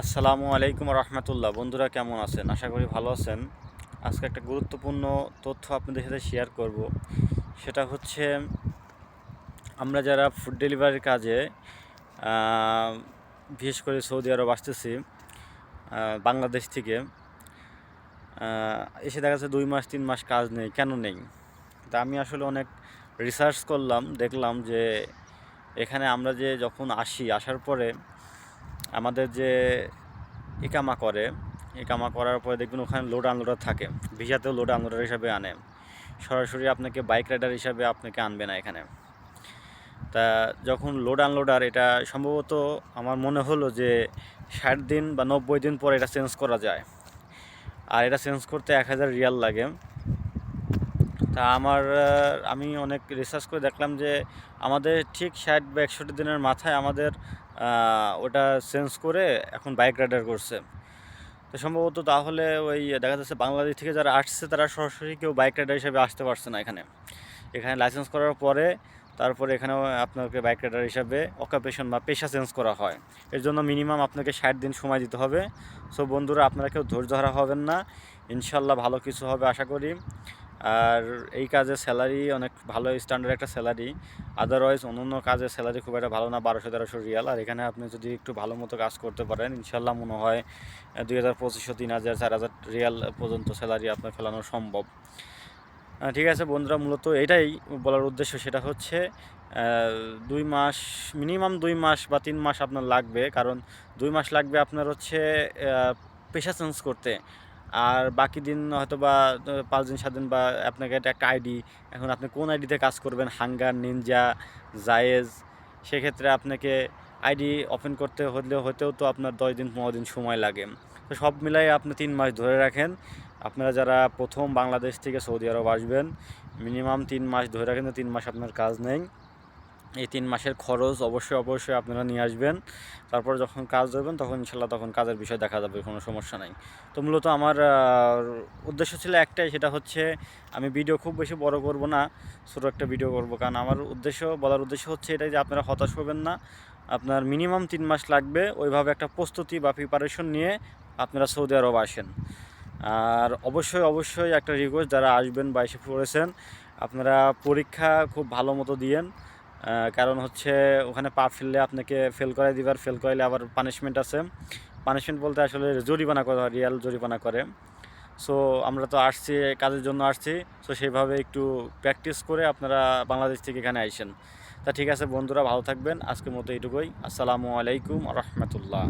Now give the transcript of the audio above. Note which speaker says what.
Speaker 1: আসসালামু আলাইকুম রহমতুল্লাহ। বন্ধুরা, কেমন আছেন? আশা করি ভালো আছেন। আজকে একটা গুরুত্বপূর্ণ তথ্য আপনাদের সাথে শেয়ার করব। সেটা হচ্ছে, আমরা যারা ফুড ডেলিভারির কাজে বিশেষ করে সৌদি আরব আসতেছি বাংলাদেশ থেকে এসে দেখা যাচ্ছে দুই মাস, তিন মাস কাজ নেই। কেন নেই? তা আমি আসলে অনেক রিসার্চ করলাম, দেখলাম যে, এখানে আমরা যে যখন আসি, আসার পরে আমাদের যে ইকামা করে, ইকামা করার পরে দেখবেন ওখানে লোড আনলোডার থাকে। ভিসাতেও লোড আনলোডার হিসাবে আনে। সরাসরি আপনাকে বাইক রাইডার হিসাবে আপনাকে আনবে না এখানে। তা যখন লোড আনলোডার এটা সম্ভবত আমার মনে হলো যে ষাট দিন বা নব্বই দিন পর এটা চেঞ্জ করা যায়। আর এটা চেঞ্জ করতে এক হাজার রিয়াল লাগে। তা আমার আমি অনেক রিসার্চ করে দেখলাম যে আমাদের ঠিক ষাট বা একষট্টি দিনের মাথায় আমাদের ওটা চেঞ্জ করে এখন বাইক রাইডার করছে। তো সম্ভবত তাহলে ওই দেখা যাচ্ছে বাংলাদেশ থেকে যারা আসছে তারা সরাসরি কেউ বাইক রাইডার হিসেবে আসতে পারছে না এখানে। এখানে লাইসেন্স করার পরে তারপরে এখানেও আপনাকে বাইক রাইডার হিসাবে অকুপেশন বা পেশা চেঞ্জ করা হয়। এর জন্য মিনিমাম আপনাকে ষাট দিন সময় দিতে হবে। সো বন্ধুরা, আপনারা কেউ ধৈর্য ধরা হবেন না। ইনশাল্লাহ ভালো কিছু হবে, আশা করি। আর এই কাজের স্যালারি অনেক ভালো স্ট্যান্ডার্ড একটা স্যালারি আদারওয়াইজ অন্য অন্য কাজের স্যালারি খুব একটা ভালো না, বারোশো, তেরোশো রিয়াল। আর এখানে আপনি যদি একটু ভালো মতো কাজ করতে পারেন ইনশাল্লাহ মনে হয় দুই হাজার পঁচিশশো, তিন হাজার, চার হাজার রিয়াল পর্যন্ত স্যালারি আপনার ফেলানো সম্ভব। ঠিক আছে বন্ধুরা, মূলত এটাই বলার উদ্দেশ্য। সেটা হচ্ছে দুই মাস মিনিমাম দুই মাস বা তিন মাস আপনার লাগবে। কারণ দুই মাস লাগবে আপনার হচ্ছে পেশা চেঞ্জ করতে। আর বাকি দিন হয়তো বা পাঁচ দিন, সাত দিন বা আপনাকে একটা আইডি এখন আপনি কোন আইডিতে কাজ করবেন? হাঙ্গার, নিনজা, জায়েজ, সেক্ষেত্রে আপনাকে আইডি ওপেন করতে হলে, হতেও তো আপনার দশ দিন, পনেরো দিন সময় লাগে। তো সব মিলাই আপনি তিন মাস ধরে রাখেন। আপনারা যারা প্রথম বাংলাদেশ থেকে সৌদি আরব আসবেন, মিনিমাম তিন মাস ধরে রাখেন, তিন মাস আপনার কাজ নেই। এই তিন মাসের খরচ অবশ্যই অবশ্যই আপনারা নিয়ে আসবেন। তারপর যখন কাজ ধরবেন, তখন ইনশাল্লাহ তখন কাজের বিষয় দেখা যাবে, কোনো সমস্যা নাই। তো মূলত আমার উদ্দেশ্য ছিল একটাই, সেটা হচ্ছে আমি ভিডিও খুব বেশি বড় করব না, ছোটো একটা ভিডিও করব। কারণ আমার উদ্দেশ্য, বলার উদ্দেশ্য হচ্ছে এটাই যে আপনারা হতাশ হবেন না। আপনার মিনিমাম তিন মাস লাগবে, ওইভাবে একটা প্রস্তুতি বা প্রিপারেশন নিয়ে আপনারা সৌদি আরব আসেন। আর অবশ্যই অবশ্যই একটা রিকোয়েস্ট যারা আসবেন বা এসে পড়েছেন, আপনারা পরীক্ষা খুব ভালো মতো দিয়েন। কারণ হচ্ছে ওখানে পা ফেললে আপনাকে ফেল করাই দিবার ফেল করাইলে আবার পানিশমেন্ট আছে। পানিশমেন্ট বলতে আসলে জরিমানা করা হয় রিয়াল জরিমানা করে। সো আমরা তো আসছি, কাজের জন্য আসছি। সো সেইভাবে একটু প্র্যাকটিস করে আপনারা বাংলাদেশ থেকে এখানে আইসেন। তা ঠিক আছে বন্ধুরা, ভালো থাকবেন। আজকের মতো এইটুকুই। আসসালামু আলাইকুম রহমতুল্লাহ।